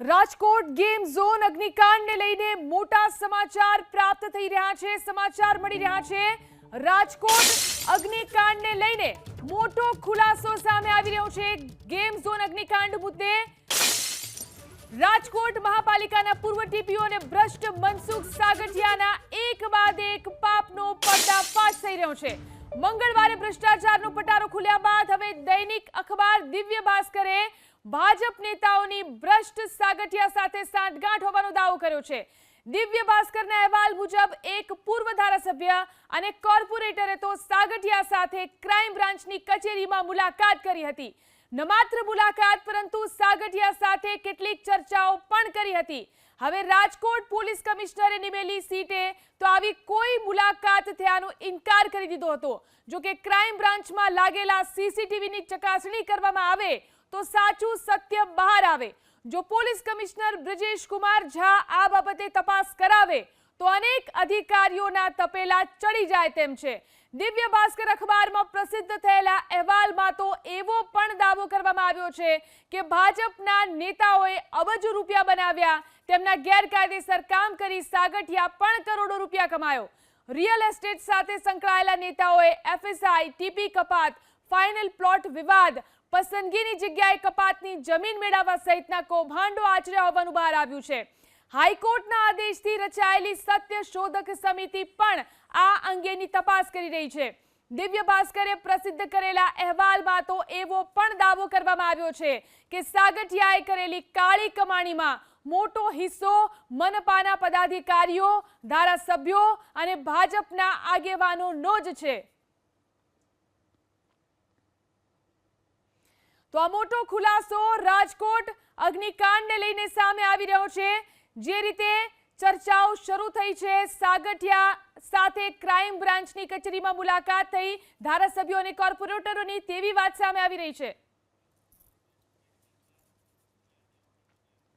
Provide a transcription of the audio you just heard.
Rajkot game zone અગ્નિકાંડને લઈને મોટા સમાચાર પ્રાપ્ત થઈ રહ્યા છે, સમાચાર મળી રહ્યા છે. રાજકોટ અગ્નિકાંડને લઈને મોટો ખુલાસો સામે આવી રહ્યો છે. ગેમ ઝોન અગ્નિકાંડ મુદ્દે રાજકોટ મહાપાલિકાના પૂર્વ ટીપીઓ અને ભ્રષ્ટ મનસુખ સાગઠિયાના એક બાદ એક પાપનો પર્દાફાશ થઈ રહ્યો છે. મંગળવારે ભ્રષ્ટાચારનો પટારો ખુલ્યા બાદ હવે દૈનિક અખબાર દિવ્ય ભાસ્કરે ભાજપ નેતાઓની ભ્રષ્ટ સાગઠિયા સાથે સાંઠગાંઠ હોવાનો દાવો કર્યો છે. દિવ્ય ભાસ્કરના અહેવાલ મુજબ એક પૂર્વ ધારાસભ્ય અને કોર્પોરેટરે તો સાગઠિયા સાથે ક્રાઇમ બ્રાન્ચની કચેરીમાં મુલાકાત કરી હતી. ન માત્ર મુલાકાત, પરંતુ સાગઠિયા સાથે કેટલીક ચર્ચાઓ પણ કરી હતી. હવે રાજકોટ પોલીસ કમિશનરે નિમેલી સીટે તો આવી કોઈ મુલાકાત થયાનો ઇનકાર કરી દીધો હતો. જો કે ક્રાઇમ બ્રાન્ચમાં લાગેલા સીસીટીવીની ચકાસણી કરવામાં આવે તો સાચું સત્ય બહાર આવે. જો પોલીસ કમિશનર બ્રિજેશ કુમાર ઝા આ બાબતે તપાસ કરાવે, તો અનેક અધિકારીઓના તપેલા ચડી જાય તેમ છે. દિવ્ય ભાસ્કર અખબારમાં પ્રસિદ્ધ થયેલા અહેવાલમાં તો એવો પણ દાવો કરવામાં આવ્યો છે કે ભાજપના નેતાઓએ અબજો રૂપિયા બનાવ્યા, તેમના ગેરકાયદેસર કામ કરી સાગઠિયા પણ કરોડો રૂપિયા કમાયો. રિયલ એસ્ટેટ સાથે સંકળાયેલા નેતાઓએ એફએસઆઈ ટીપી કપાત, ફાઇનલ પ્લોટ વિવાદ પસંદગીની જગ્યાએ કપાતની જમીન મેળવવા સહિતના કૌભાંડો આચર્યા હોવાનું બહાર આવ્યું છે. હાઈકોર્ટના આદેશથી રચાયેલી સત્ય શોધક સમિતિ પણ આ અંગેની તપાસ કરી રહી છે. દિવ્ય ભાસ્કરે પ્રસિદ્ધ કરેલા અહેવાલમાં તો એવો પણ દાવો કરવામાં આવ્યો છે કે સાગઠિયાએ કરેલી કાળી કમાણીમાં મોટો હિસ્સો મનપાના પદાધિકારીઓ, ધારાસભ્યો અને ભાજપના આગેવાનોનો જ છે. તો આ મોટો ખુલાસો રાજકોટ અગ્નિકાંડને લઈને સામે આવી રહ્યો છે. જે રીતે ચર્ચાઓ શરૂ થઈ છે, સાગઠિયા સાથે ક્રાઇમ બ્રાન્ચની કચેરીમાં મુલાકાત થઈ, ધારાસભ્યો અને કોર્પોરેટરોની તેવી વાત સામે આવી રહી છે.